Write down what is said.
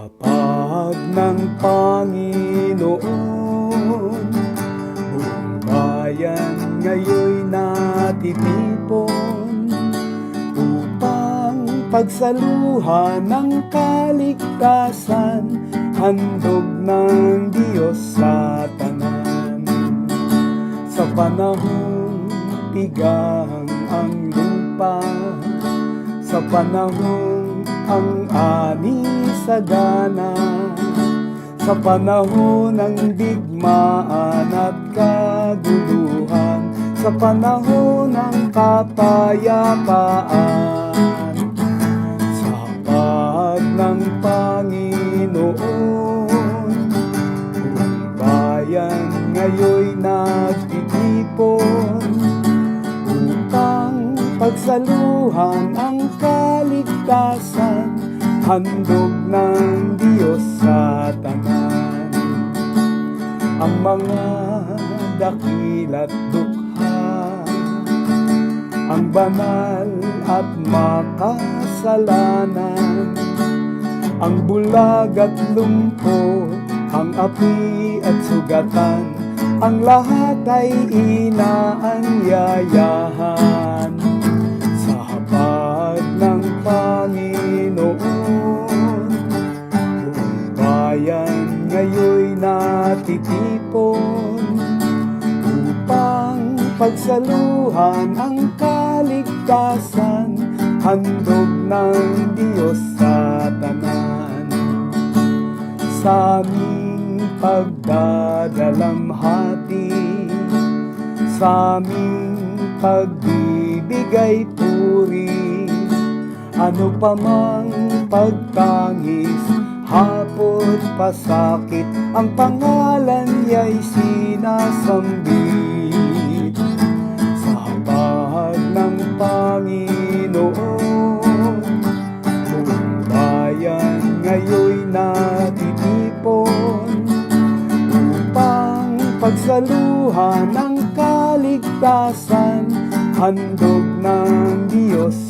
Sa hapag ng Panginoon Buong bayan ngayon'y natitipon Upang pagsaluhan ng kaligtasan Handog ng Diyos sa tanan. Sa panahong tigang ang lupa Sa panahong ang ani sagana. Sa panahon ng digmaan at kaguluhan Sa panahon ng kapayapaan Sa pag ng Panginoon Kung bayan ngayon'y nagtitipon pagsaluhan ang kaligtasan handog ng Diyos sa tanan. Ang mga dakila't dukha ang banal at makasalanan. Ang bulag at lumpo ang api at sugatan ang lahat ay inaanyayahan ngayon'y natitipon upang pagsaluhan ang kaligtasan handog ng Diyos sa tanan. Sa aming pagdadalamhati sa aming pagbibigay puri ano pa mang pagtangis hapot pasakit ang pangalan niya'y sinasambit sa hapag ng Panginoon buong bayan ngayon'y natitipon. Upang pagsaluhan ang kaligtasan handog ng Diyos